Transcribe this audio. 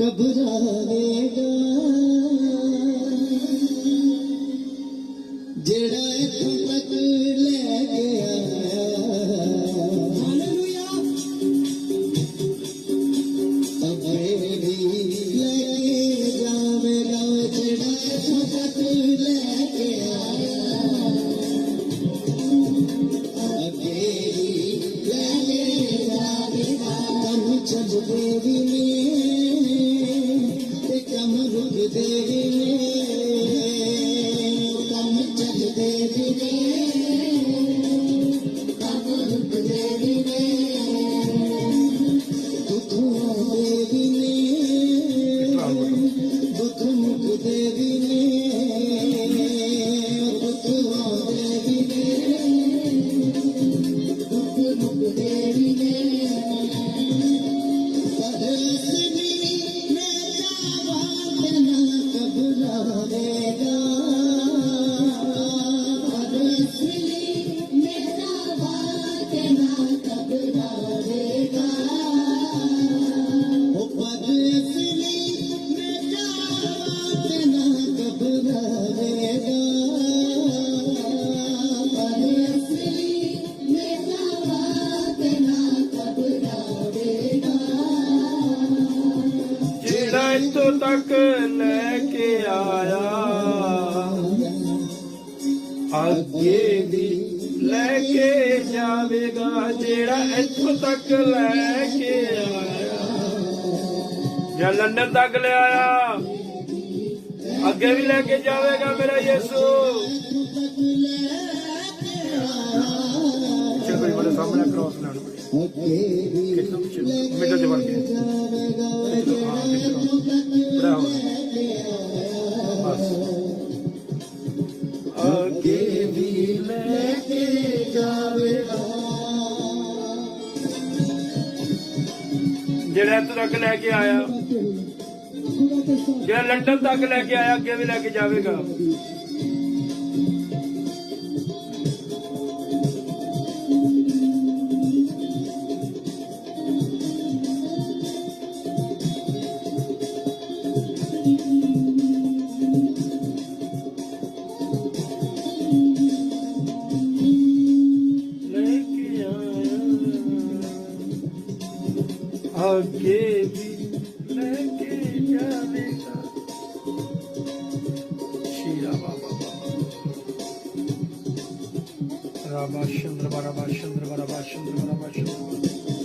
ਘਬਰਾਵੇਗਾ ਜਿਹੜਾ ਇੱਥੋਂ ਤੱਕ ਲੈ ਆਇਆ ਹਾਲੇਲੂਇਆ। ਅਬੇ ਵੀ ਲੈ ਕੇ ਜਾਵੇਗਾ ਜਿਹੜਾ ਇੱਥੋਂ ਤੱਕ ਲੈ ਆਇਆ ਅੱਗੇ ਵੀ ਲੈ ਕੇ ਜਾਵੇਗਾ ਕੰਮ ਚੱਲਦੇ ਵੀ ਰੁਕਦੇ ਵੀ ਨੇ ਕੰਮ देगा ਇੱਥੋਂ ਤੱਕ ਲੈ ਕੇ ਆਇਆ। ਅੱਗੇ ਵੀ ਲੈ ਕੇ ਜਾਵੇਗਾ ਜਿਹੜਾ ਇੱਥੋਂ ਤੱਕ ਲੈ ਕੇ ਆਇਆ। ਜਾਂ ਲੰਡਨ ਤੱਕ ਲੈ ਆਇਆ। ਅੱਗੇ ਵੀ ਲੈ ਕੇ ਜਾਵੇਗਾ ਮੇਰਾ ਯਿਸੂ। ਚਲ ਕੋਈ ਬੜੇ ਸਾਹਮਣੇ ਕ੍ਰੋਸ ਲੈਣ ਮਿਡਲ ਚ ਬਣ ਗਿਆ। ਬੜਾ ਜਾਵੇਗਾ ਜਿਹੜਾ ਇੱਥੋਂ ਤੱਕ ਲੈ ਕੇ ਆਇਆ, ਜਿਹੜਾ ਲੰਡਨ ਤੱਕ ਲੈ ਕੇ ਆਇਆ, ਅੱਗੇ ਵੀ ਲੈ ਕੇ ਜਾਵੇਗਾ। ਲੈ आगे भी लेके जाएगा श्री रामा बाबा रामा चंद्र रामा चंद्र रामा चंद्र रामा चंद्र